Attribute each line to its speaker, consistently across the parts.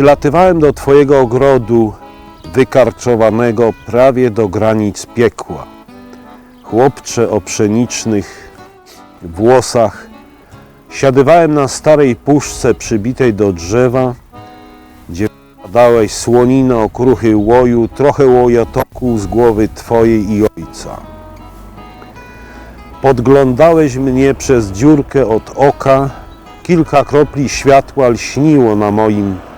Speaker 1: Przylatywałem do Twojego ogrodu, wykarczowanego prawie do granic piekła. Chłopcze o pszenicznych włosach, siadywałem na starej puszce przybitej do drzewa, gdzie dałeś słoninę okruchy łoju, trochę łojotoku z głowy Twojej i Ojca. Podglądałeś mnie przez dziurkę od oka, kilka kropli światła lśniło na moim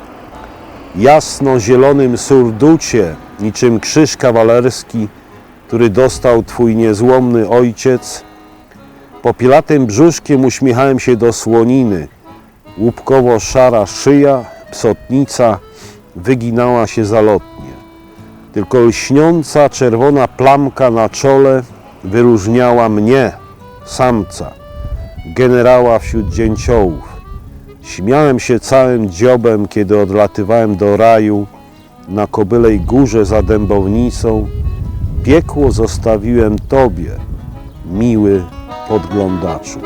Speaker 1: jasno-zielonym surducie, niczym krzyż kawalerski, który dostał Twój niezłomny ojciec. Popielatym brzuszkiem uśmiechałem się do słoniny. Łupkowo-szara szyja, psotnica wyginała się zalotnie. Tylko lśniąca czerwona plamka na czole wyróżniała mnie, samca, generała wśród dzięciołów. Śmiałem się całym dziobem, kiedy odlatywałem do raju na kobylej górze za dębownicą. Piekło zostawiłem Tobie, miły podglądaczu.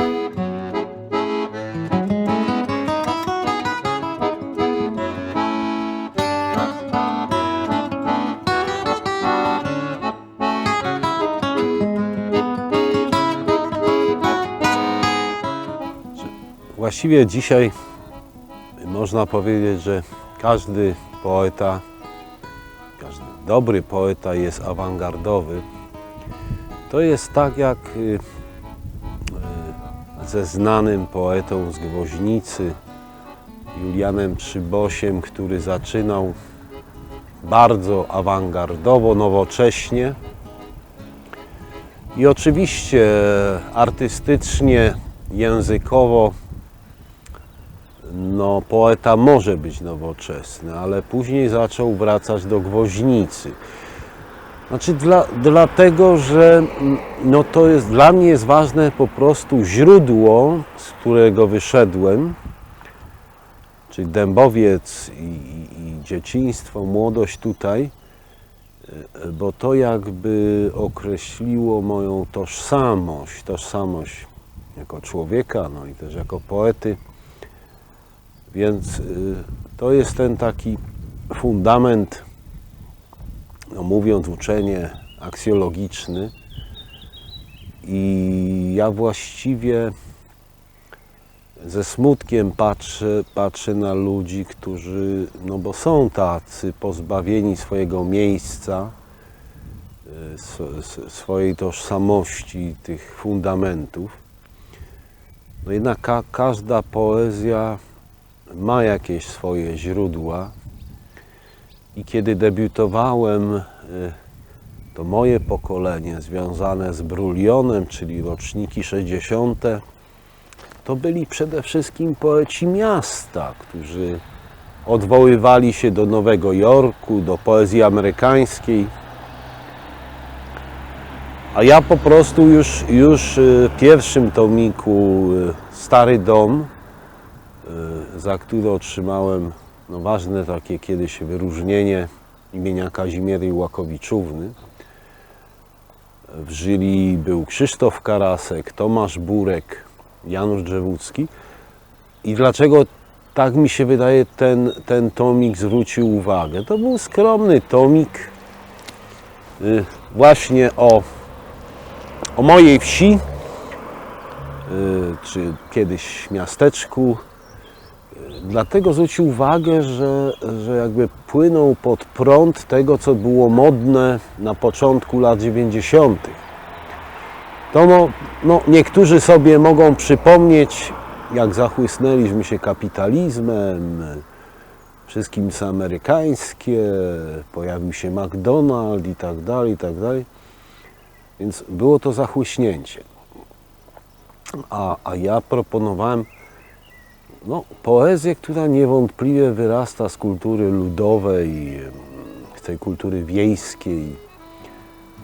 Speaker 1: Właściwie dzisiaj można powiedzieć, że każdy poeta, każdy dobry poeta jest awangardowy. To jest tak jak y, y, ze znanym poetą z Gwoźnicy, Julianem Przybosiem, który zaczynał bardzo awangardowo, nowocześnie. I oczywiście artystycznie, językowo no, poeta może być nowoczesny, ale później zaczął wracać do gwoźnicy. Znaczy dla, dlatego, że mm, no, to jest, dla mnie jest ważne po prostu źródło, z którego wyszedłem, czyli dębowiec i, i, i dzieciństwo, młodość tutaj, y, bo to jakby określiło moją tożsamość, tożsamość jako człowieka, no i też jako poety. Więc y, to jest ten taki fundament, no mówiąc uczenie aksjologiczny. I ja właściwie ze smutkiem patrzę, patrzę na ludzi, którzy, no bo są tacy pozbawieni swojego miejsca, y, sw- sw- swojej tożsamości, tych fundamentów. No jednak ka- każda poezja ma jakieś swoje źródła. I kiedy debiutowałem, y, to moje pokolenie związane z Brulionem, czyli roczniki 60., to byli przede wszystkim poeci miasta, którzy odwoływali się do Nowego Jorku, do poezji amerykańskiej. A ja po prostu już, już y, w pierwszym tomiku y, Stary Dom za które otrzymałem no, ważne takie kiedyś wyróżnienie imienia Kazimiery Łakowiczówny. W jury był Krzysztof Karasek, Tomasz Burek, Janusz Drzewódzki. I dlaczego tak mi się wydaje ten, ten tomik zwrócił uwagę? To był skromny tomik y, właśnie o, o mojej wsi, y, czy kiedyś miasteczku, dlatego zwrócił uwagę, że, że jakby płynął pod prąd tego, co było modne na początku lat 90. To no, no, niektórzy sobie mogą przypomnieć, jak zachłysnęliśmy się kapitalizmem, wszystkim co amerykańskie, pojawił się McDonald's i tak dalej, i tak dalej. Więc było to zachłyśnięcie. A, a ja proponowałem no, poezję, która niewątpliwie wyrasta z kultury ludowej, z tej kultury wiejskiej.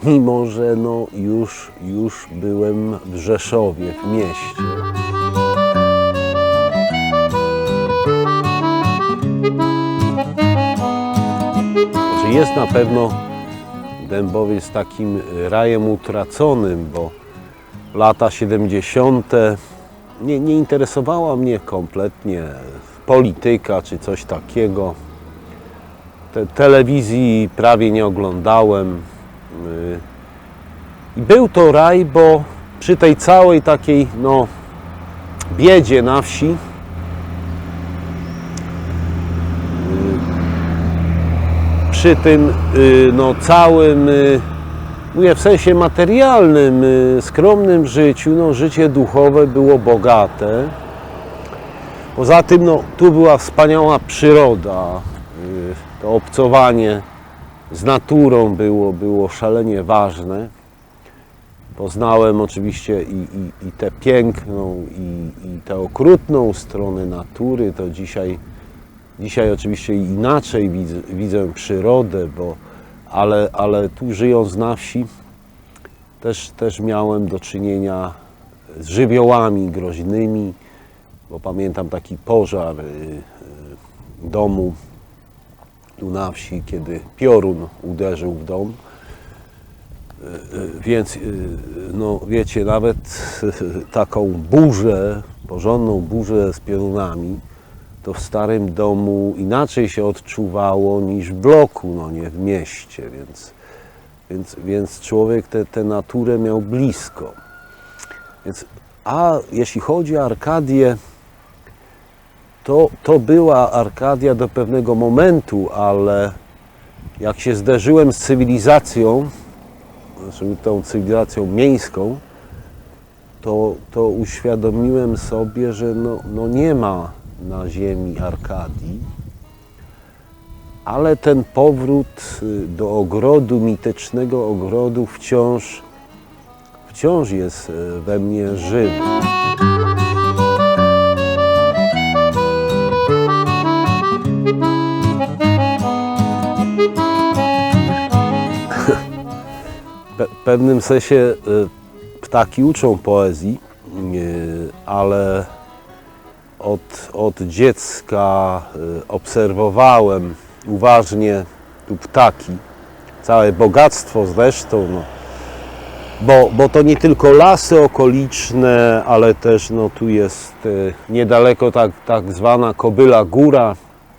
Speaker 1: Mimo, że no, już, już byłem w Rzeszowie, w mieście. Znaczy jest na pewno Dębowiec takim rajem utraconym, bo lata 70. Nie, nie interesowała mnie kompletnie polityka czy coś takiego. te, telewizji prawie nie oglądałem. Y, I był to raj, bo przy tej całej takiej no, biedzie na wsi przy tym y, no, całym, y, mówię w sensie materialnym, y, skromnym życiu, no, życie duchowe było bogate. Poza tym no, tu była wspaniała przyroda, y, to obcowanie z naturą było, było szalenie ważne. Poznałem oczywiście i, i, i tę piękną, i, i tę okrutną stronę natury. To dzisiaj Dzisiaj oczywiście inaczej widzę, widzę przyrodę, bo, ale, ale tu żyjąc na wsi też, też miałem do czynienia z żywiołami groźnymi, bo pamiętam taki pożar y, y, domu tu na wsi, kiedy piorun uderzył w dom. Y, Więc, no wiecie, nawet taką burzę, porządną burzę z piorunami, to w starym domu inaczej się odczuwało niż w bloku, no nie w mieście, więc, więc, więc człowiek tę naturę miał blisko. Więc, a jeśli chodzi o Arkadię, to, to była Arkadia do pewnego momentu, ale jak się zderzyłem z cywilizacją, znaczy tą cywilizacją miejską, to, to uświadomiłem sobie, że no, no nie ma na ziemi Arkadii, ale ten powrót y, do ogrodu, mitycznego ogrodu wciąż, wciąż jest y, we mnie żywy. W pewnym sensie y, ptaki uczą poezji, ale od, od dziecka y, obserwowałem uważnie tu ptaki, całe bogactwo zresztą, no, bo, bo to nie tylko lasy okoliczne, ale też no, tu jest y, niedaleko tak, tak zwana Kobyla Góra,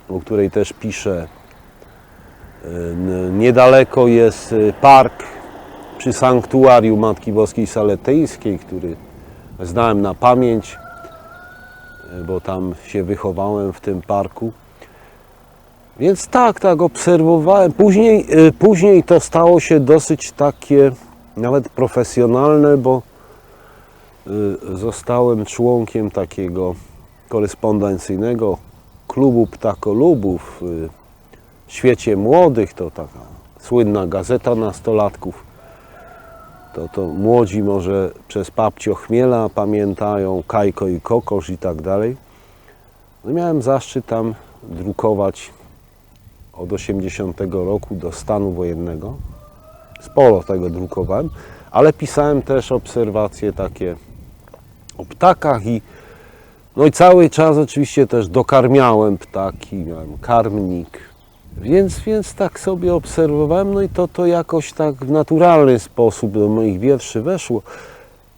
Speaker 1: o której też piszę. Y, Niedaleko jest park przy sanktuarium Matki Boskiej Saletyńskiej, który znałem na pamięć bo tam się wychowałem w tym parku. Więc tak, tak, obserwowałem. Później, y, później to stało się dosyć takie nawet profesjonalne, bo y, zostałem członkiem takiego korespondencyjnego klubu ptakolubów y, w świecie młodych. To taka słynna gazeta nastolatków. To, to młodzi może przez Papcio Chmiela pamiętają, Kajko i Kokosz i tak dalej. No miałem zaszczyt tam drukować od 80 roku do stanu wojennego. Sporo tego drukowałem, ale pisałem też obserwacje takie o ptakach i no i cały czas oczywiście też dokarmiałem ptaki, miałem karmnik, więc, więc tak sobie obserwowałem, no i to, to jakoś tak w naturalny sposób do moich wierszy weszło.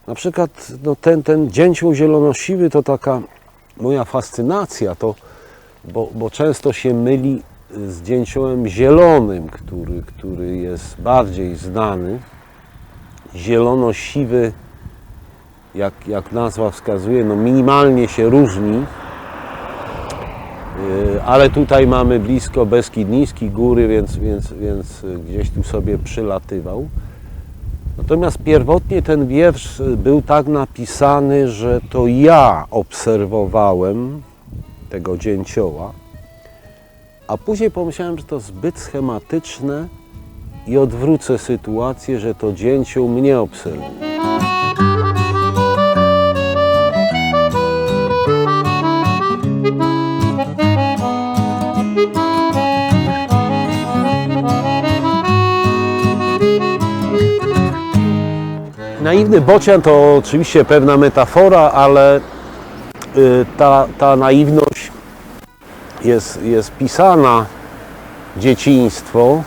Speaker 1: Na przykład no ten, ten dzięcioł zielonosiwy to taka moja fascynacja, to, bo, bo często się myli z dzięciołem zielonym, który, który jest bardziej znany. Zielonosiwy, jak, jak nazwa wskazuje, no minimalnie się różni ale tutaj mamy blisko Beskid Niski, góry, więc, więc, więc gdzieś tu sobie przylatywał. Natomiast pierwotnie ten wiersz był tak napisany, że to ja obserwowałem tego dzięcioła, a później pomyślałem, że to zbyt schematyczne i odwrócę sytuację, że to dzięcioł mnie obserwuje. Naiwny bocian to oczywiście pewna metafora, ale y, ta, ta naiwność jest, jest pisana dzieciństwo.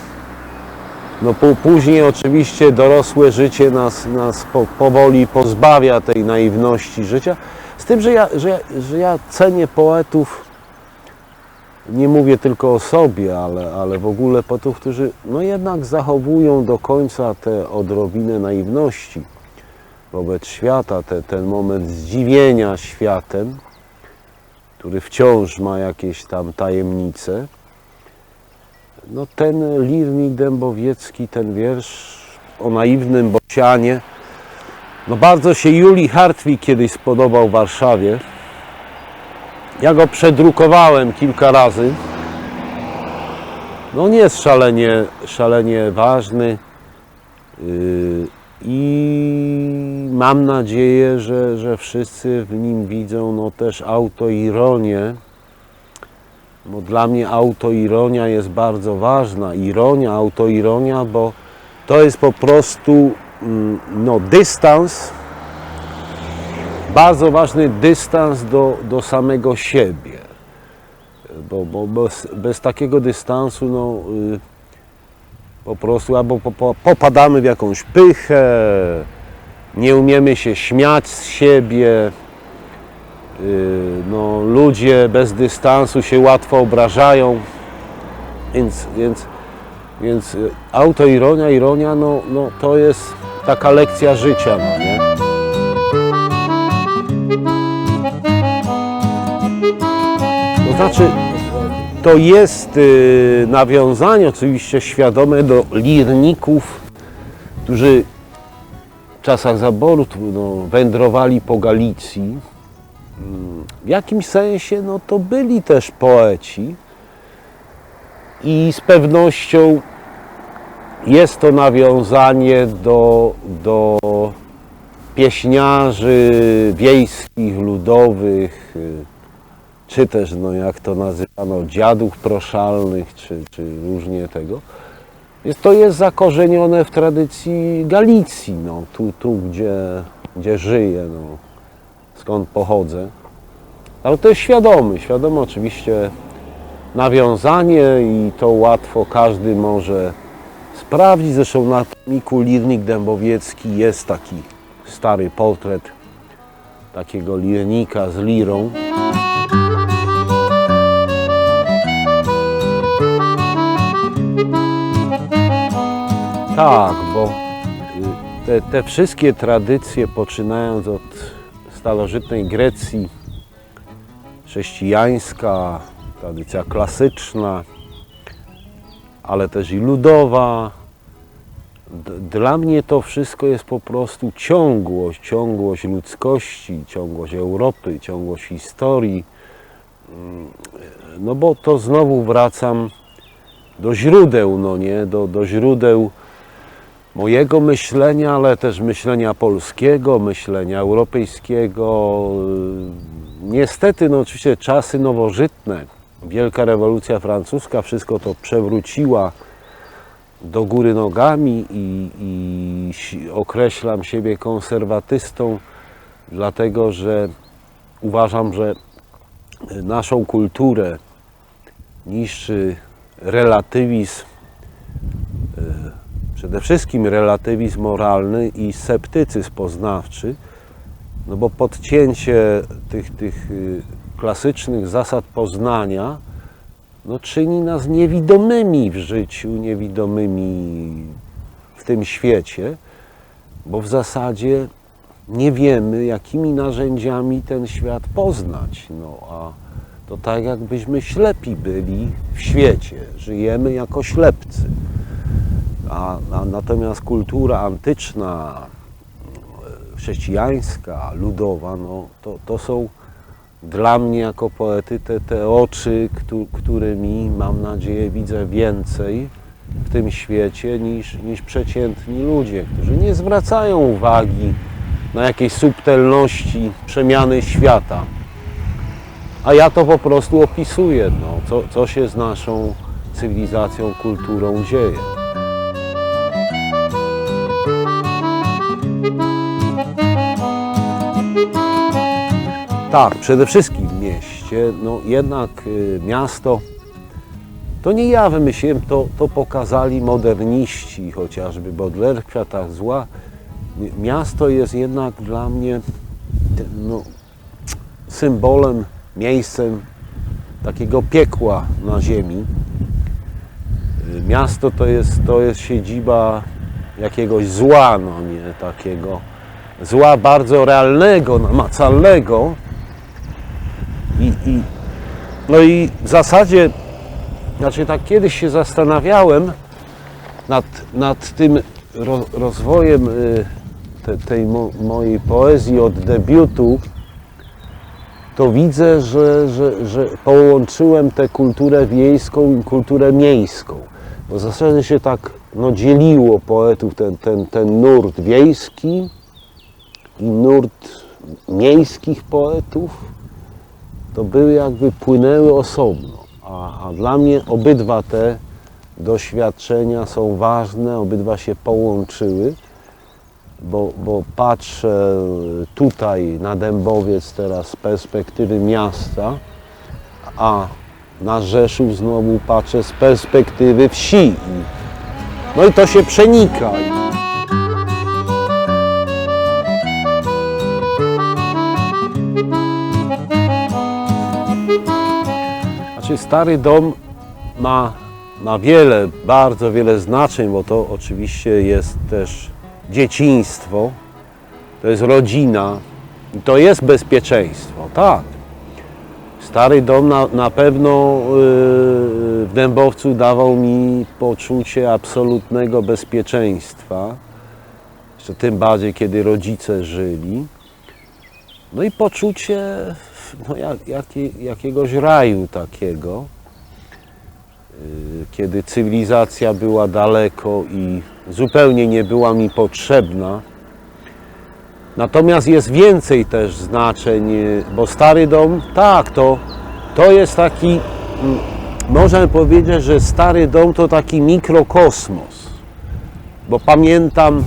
Speaker 1: No później oczywiście dorosłe życie nas, nas po, powoli pozbawia tej naiwności życia. Z tym, że ja, że, ja- że ja cenię poetów nie mówię tylko o sobie, ale, ale w ogóle po tych, którzy no jednak zachowują do końca tę odrobinę naiwności wobec świata, te, ten moment zdziwienia światem, który wciąż ma jakieś tam tajemnice. No ten Lirnik Dębowiecki, ten wiersz o naiwnym bocianie, no bardzo się Julii Hartwig kiedyś spodobał w Warszawie. Ja go przedrukowałem kilka razy. No nie jest szalenie, szalenie ważny yy, i mam nadzieję, że, że wszyscy w nim widzą no też autoironię. Bo dla mnie autoironia jest bardzo ważna. Ironia, autoironia, bo to jest po prostu mm, no, dystans bardzo ważny dystans do, do samego siebie. Bo, bo bez, bez takiego dystansu no, y, po prostu albo po, po, popadamy w jakąś pychę, nie umiemy się śmiać z siebie. y, No, ludzie bez dystansu się łatwo obrażają. Więc, więc, więc y, autoironia, ironia, no, no, to jest taka lekcja życia. No, nie? To znaczy, to jest y, nawiązanie oczywiście świadome do lirników, którzy w czasach zaboru no, wędrowali po Galicji. Mm, W jakimś sensie no, to byli też poeci i z pewnością jest to nawiązanie do, do pieśniarzy wiejskich, ludowych, y, czy też, no jak to nazywano, dziadów proszalnych, czy, czy różnie tego. Jest, to jest zakorzenione w tradycji Galicji, no, tu, tu gdzie, gdzie żyję, no, skąd pochodzę. Ale to jest świadomy, świadome oczywiście nawiązanie i to łatwo każdy może sprawdzić. Zresztą na tomiku Lirnik Dębowiecki jest taki stary portret takiego lirnika z lirą. Tak, bo y, te, te wszystkie tradycje, poczynając od starożytnej Grecji, chrześcijańska, tradycja klasyczna, ale też i ludowa. Dla mnie to wszystko jest po prostu ciągłość, ciągłość ludzkości, ciągłość Europy, ciągłość historii. Mm, No bo to znowu wracam do źródeł, no nie, do, do źródeł mojego myślenia, ale też myślenia polskiego, myślenia europejskiego. Niestety, no oczywiście czasy nowożytne, wielka rewolucja francuska, wszystko to przewróciła do góry nogami i, i określam siebie konserwatystą, dlatego że uważam, że naszą kulturę niszczy relatywizm przede wszystkim relatywizm moralny i sceptycyzm poznawczy, no bo podcięcie tych, tych y, klasycznych zasad poznania no, czyni nas niewidomymi w życiu, niewidomymi w tym świecie, bo w zasadzie nie wiemy, jakimi narzędziami ten świat poznać. No, a to tak, jakbyśmy ślepi byli w świecie. Żyjemy jako ślepcy. A, a natomiast kultura antyczna, e, chrześcijańska, ludowa, no, to, to są dla mnie jako poety te, te oczy, któ- którymi mam nadzieję widzę więcej w tym świecie niż, niż przeciętni ludzie, którzy nie zwracają uwagi na jakieś subtelności przemiany świata. A ja to po prostu opisuję, no, co, co się z naszą cywilizacją, kulturą dzieje. Tak, przede wszystkim w mieście, no jednak y, miasto, to nie ja wymyśliłem, to, to pokazali moderniści, chociażby Baudelaire w Zła. Mi- Miasto jest jednak dla mnie no, symbolem, miejscem takiego piekła na ziemi. Y, Miasto to jest, to jest siedziba jakiegoś zła, no nie takiego zła bardzo realnego, namacalnego. No i w zasadzie, znaczy tak kiedyś się zastanawiałem nad, nad tym ro, rozwojem y, te, tej mo, mojej poezji od debiutu, to widzę, że, że, że połączyłem tę kulturę wiejską i kulturę miejską. Bo w zasadzie się tak no, dzieliło poetów ten, ten, ten nurt wiejski i nurt miejskich poetów. To były jakby płynęły osobno. A, a dla mnie obydwa te doświadczenia są ważne, obydwa się połączyły bo, bo patrzę tutaj na Dębowiec teraz z perspektywy miasta, a na Rzeszów znowu patrzę z perspektywy wsi. No i to się przenika. Znaczy stary dom ma, ma wiele, bardzo wiele znaczeń, bo to oczywiście jest też dzieciństwo, to jest rodzina, to jest bezpieczeństwo, tak. Stary dom na, na pewno yy, w Dębowcu dawał mi poczucie absolutnego bezpieczeństwa, jeszcze tym bardziej, kiedy rodzice żyli. No i poczucie no, jak, jakie, jakiegoś raju takiego, yy, kiedy cywilizacja była daleko i zupełnie nie była mi potrzebna. Natomiast jest więcej też znaczeń, y, bo stary dom, tak, to, to jest taki, mm, można powiedzieć, że stary dom to taki mikrokosmos. Bo pamiętam,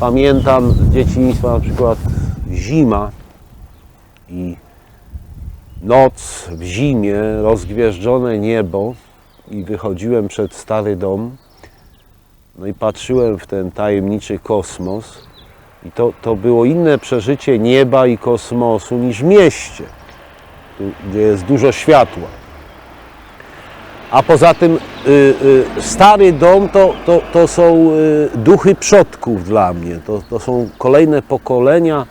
Speaker 1: pamiętam z dzieciństwa na przykład zima i noc w zimie, rozgwieżdżone niebo i wychodziłem przed stary dom no i patrzyłem w ten tajemniczy kosmos i to, to było inne przeżycie nieba i kosmosu niż w mieście, gdzie jest dużo światła. A poza tym y, y, stary dom to, to, to są y, duchy przodków dla mnie. To, to są kolejne pokolenia,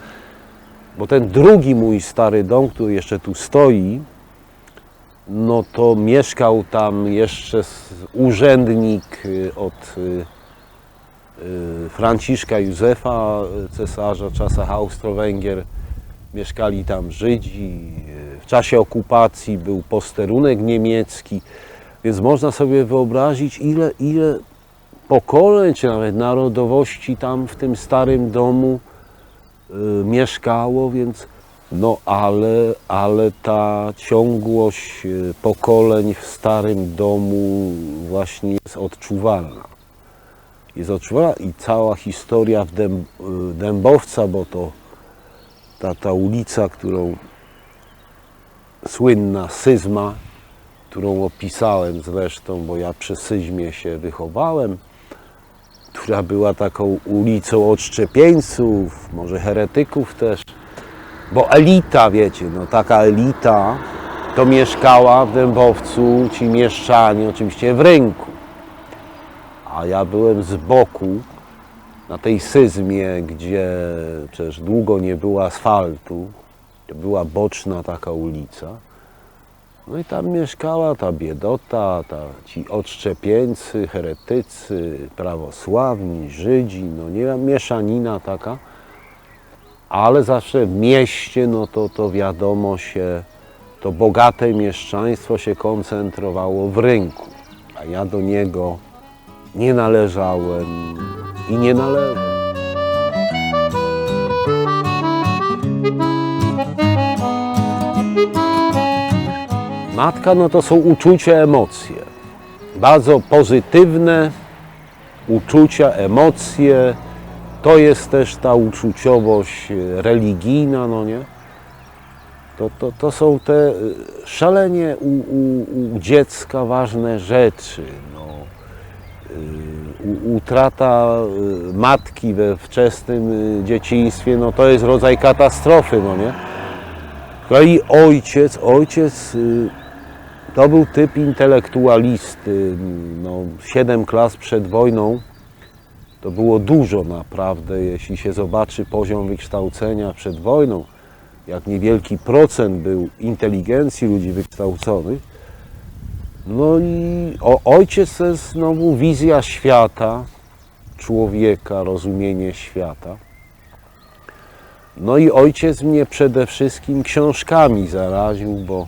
Speaker 1: bo ten drugi mój stary dom, który jeszcze tu stoi, no to mieszkał tam jeszcze urzędnik y, od y, y, Franciszka Józefa, cesarza czasach Austro-Węgier. Mieszkali tam Żydzi. W czasie okupacji był posterunek niemiecki, więc można sobie wyobrazić, ile, ile pokoleń, czy nawet narodowości tam w tym starym domu mieszkało, więc no ale, ale ta ciągłość y, pokoleń w starym domu właśnie jest odczuwalna. Jest odczuwalna i cała historia w Dęb, y, Dębowca, bo to ta, ta ulica, którą słynna Syzma, którą opisałem zresztą, bo ja przy Syzmie się wychowałem, która była taką ulicą odszczepieńców, może heretyków też, bo elita, wiecie, no taka elita to mieszkała w Dębowcu, ci mieszczanie oczywiście w rynku. A ja byłem z boku na tej syzmie, gdzie przecież długo nie było asfaltu, była boczna taka ulica. No i tam mieszkała ta biedota, ta, ci odszczepieńcy, heretycy, prawosławni, Żydzi, no nie mieszanina taka ale zawsze w mieście, no to, to wiadomo się, to bogate mieszczaństwo się koncentrowało w rynku, a ja do niego nie należałem i nie należę. Matka, no to są uczucia, emocje. Bardzo pozytywne uczucia, emocje, to jest też ta uczuciowość e, religijna, no nie? To, to, to są te e, szalenie u, u, u dziecka ważne rzeczy. No. E, utrata matki we wczesnym dzieciństwie, no to jest rodzaj katastrofy, no nie? Z kolei ojciec, ojciec to był typ intelektualisty. No, 7 klas przed wojną to było dużo naprawdę, jeśli się zobaczy poziom wykształcenia przed wojną, jak niewielki procent był inteligencji ludzi wykształconych. No i o, ojciec to jest znowu wizja świata, człowieka, rozumienie świata. No i ojciec mnie przede wszystkim książkami zaraził, bo,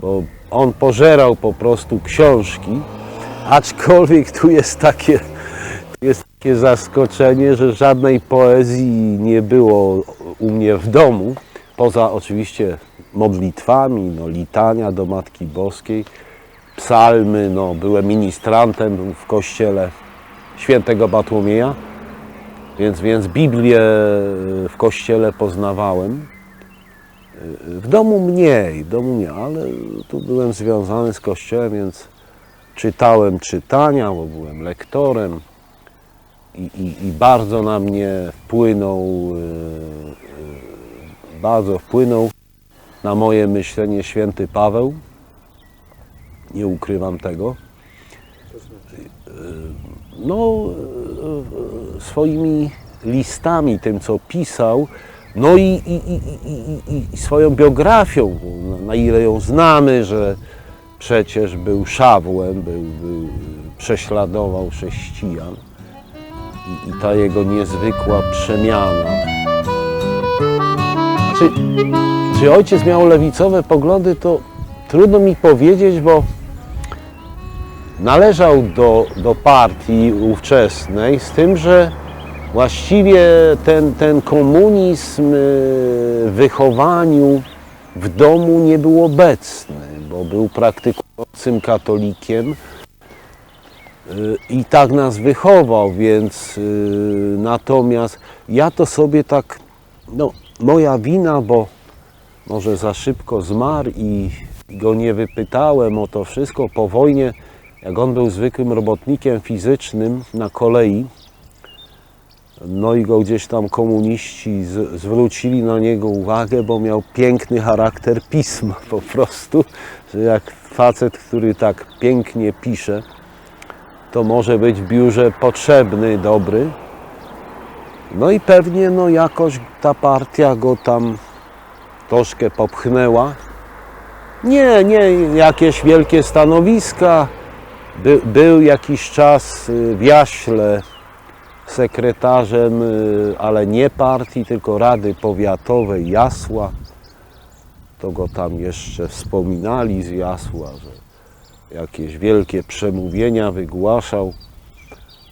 Speaker 1: bo on pożerał po prostu książki, aczkolwiek tu jest takie, jest takie zaskoczenie, że żadnej poezji nie było u mnie w domu, poza oczywiście modlitwami, no, litania do Matki Boskiej, psalmy, no, byłem ministrantem w kościele świętego Bartłomieja, więc, więc Biblię w kościele poznawałem. W domu mniej, domu mniej, ale tu byłem związany z kościołem, więc czytałem czytania, bo byłem lektorem i, i, i bardzo na mnie wpłynął, e, e, bardzo wpłynął na moje myślenie święty Paweł. Nie ukrywam tego. No, e, e, swoimi listami, tym co pisał, no i, i, i, i, i, swoją biografią, na, na ile ją znamy, że przecież był szawłem, był, był, prześladował chrześcijan i, i ta jego niezwykła przemiana. Czy, czy ojciec miał lewicowe poglądy, to trudno mi powiedzieć, bo należał do, do partii ówczesnej, z tym, że właściwie ten, ten komunizm y, w wychowaniu w domu nie był obecny, bo był praktykującym katolikiem y, i tak nas wychował, więc y, natomiast ja to sobie tak, no moja wina, bo może za szybko zmarł i go nie wypytałem o to wszystko. Po wojnie, jak on był zwykłym robotnikiem fizycznym na kolei, no i go gdzieś tam komuniści z, zwrócili na niego uwagę, bo miał piękny charakter pisma po prostu, że jak facet, który tak pięknie pisze, to może być w biurze potrzebny, dobry. No i pewnie no jakoś ta partia go tam troszkę popchnęła. Nie, nie jakieś wielkie stanowiska. By, był jakiś czas y, w Jaśle sekretarzem, y, ale nie partii, tylko Rady Powiatowej Jasła. To go tam jeszcze wspominali z Jasła, że jakieś wielkie przemówienia wygłaszał.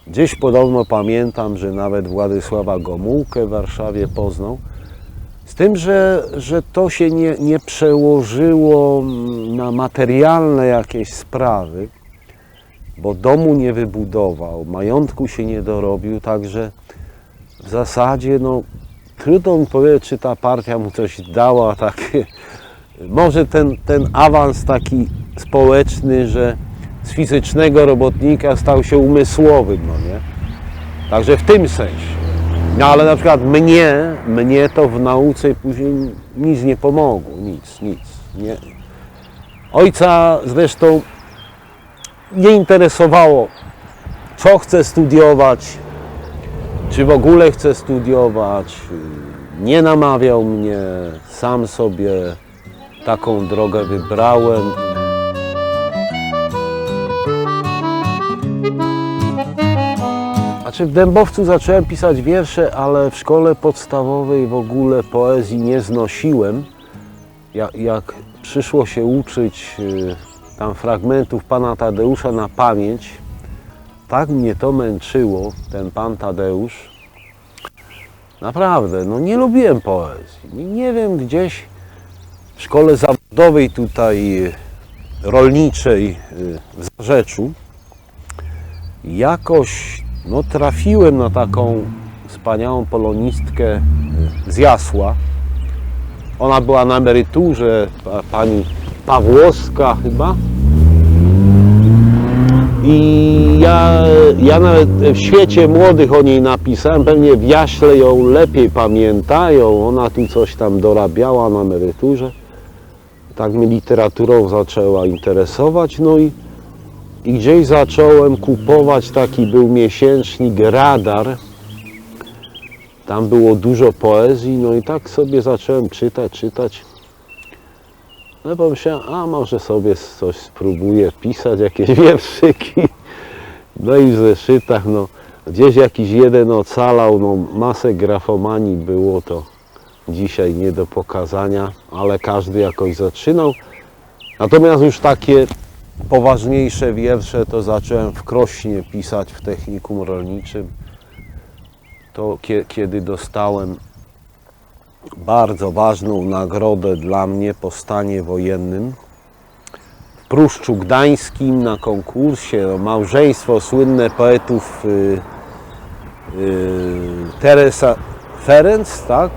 Speaker 1: Gdzieś podobno pamiętam, że nawet Władysława Gomułkę w Warszawie poznał. Z tym, że, że to się nie, nie przełożyło na materialne jakieś sprawy, bo domu nie wybudował, majątku się nie dorobił, także w zasadzie no, trudno mi powiedzieć, czy ta partia mu coś dała takie. Może ten, ten awans taki społeczny, że z fizycznego robotnika stał się umysłowym, no nie? Także w tym sensie. No ale na przykład mnie, mnie to w nauce później nic nie pomogło, nic, nic. Nie. Ojca zresztą nie interesowało, co chce studiować, czy w ogóle chce studiować. Nie namawiał mnie, sam sobie taką drogę wybrałem. Znaczy w Dębowcu zacząłem pisać wiersze, ale w szkole podstawowej w ogóle poezji nie znosiłem. Jak, jak przyszło się uczyć y, tam fragmentów pana Tadeusza na pamięć, tak mnie to męczyło, ten pan Tadeusz. Naprawdę, no nie lubiłem poezji. Nie, wiem, gdzieś w szkole zawodowej tutaj y, rolniczej y, w Zarzeczu jakoś no, trafiłem na taką wspaniałą polonistkę y, z Jasła. Ona była na emeryturze, pa- pani Pawłowska chyba. I ja, ja nawet w świecie młodych o niej napisałem, pewnie w Jaśle ją lepiej pamiętają. Ona tu coś tam dorabiała na emeryturze. tak mnie literaturą zaczęła interesować, no i, i gdzieś zacząłem kupować, taki był miesięcznik Radar, tam było dużo poezji, no i tak sobie zacząłem czytać, czytać. No pomyślałem, a może sobie coś spróbuję pisać, jakieś wierszyki. No i w zeszytach, no gdzieś jakiś jeden ocalał, no masę grafomanii było to dzisiaj nie do pokazania, ale każdy jakoś zaczynał. Natomiast już takie poważniejsze wiersze to zacząłem w Krośnie pisać w technikum rolniczym. To kie- kiedy dostałem bardzo ważną nagrodę dla mnie po stanie wojennym w Pruszczu Gdańskim na konkursie małżeństwo słynne poetów y, y, Teresa Ferenc, tak?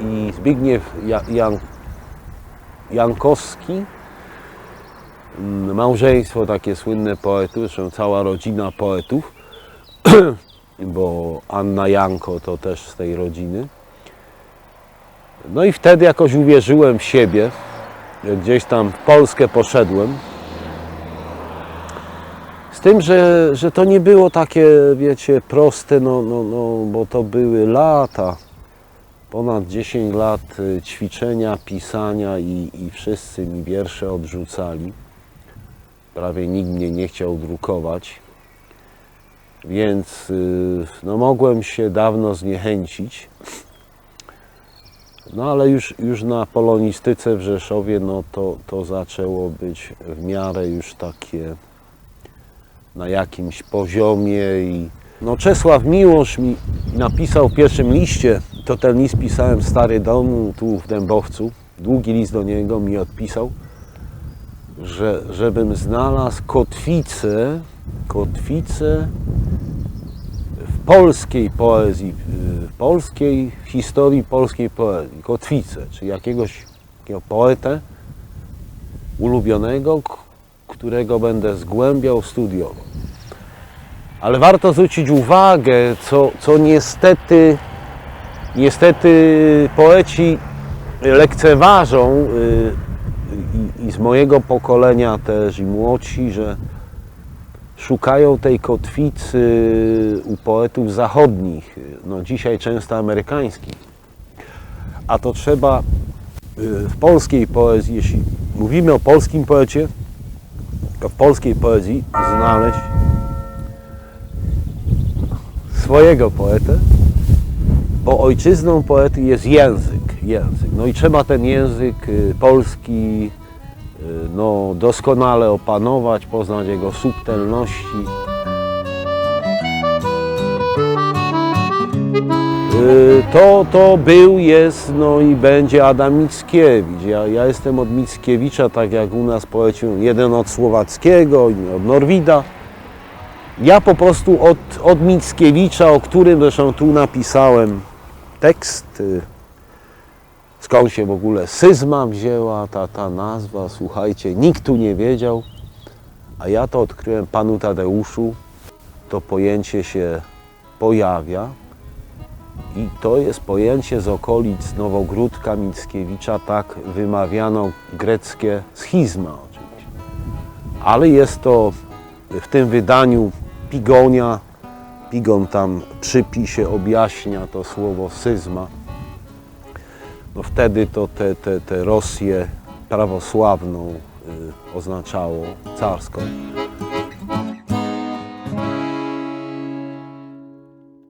Speaker 1: I Zbigniew ja, Jan, Jankowski. Mm, Małżeństwo takie słynne poetów, zresztą cała rodzina poetów, bo Anna Janko to też z tej rodziny. No i wtedy jakoś uwierzyłem w siebie. Gdzieś tam w Polskę poszedłem. Z tym, że, że to nie było takie, wiecie, proste, no, no, no, bo to były lata, ponad 10 lat y, ćwiczenia, pisania i, i wszyscy mi wiersze odrzucali. Prawie nikt mnie nie chciał drukować. Więc y, no, mogłem się dawno zniechęcić. No ale już, już na polonistyce w Rzeszowie no to, to zaczęło być w miarę już takie na jakimś poziomie i no Czesław Miłosz mi napisał w pierwszym liście, to ten list pisałem w Stary Dom tu w Dębowcu, długi list do niego mi odpisał, że żebym znalazł kotwicę, kotwicę polskiej poezji, w polskiej historii polskiej poezji, kotwicę, czy jakiegoś takiego poetę ulubionego, którego będę zgłębiał, studiował. Ale warto zwrócić uwagę, co, co niestety, niestety poeci lekceważą y, i, i z mojego pokolenia też i młodsi, że szukają tej kotwicy u poetów zachodnich, no dzisiaj często amerykańskich. A to trzeba y, w polskiej poezji, jeśli mówimy o polskim poecie, to w polskiej poezji znaleźć swojego poetę, bo ojczyzną poety jest język, język. No i trzeba ten język y, polski no, doskonale opanować, poznać jego subtelności. Y, To, to był, jest, no i będzie Adam Mickiewicz. Ja, ja jestem od Mickiewicza, tak jak u nas poeci, jeden od Słowackiego, inny od Norwida. Ja po prostu od, od Mickiewicza, o którym zresztą tu napisałem tekst, y, skąd się w ogóle Syzma wzięła, ta, ta nazwa, słuchajcie, nikt tu nie wiedział, a ja to odkryłem panu Tadeuszu, to pojęcie się pojawia i to jest pojęcie z okolic Nowogródka Mickiewicza, tak wymawiano greckie schizma oczywiście. Ale jest to w tym wydaniu Pigonia, Pigon tam w przypisie objaśnia to słowo syzma. No wtedy to te, te, te Rosję prawosławną y, oznaczało, carską.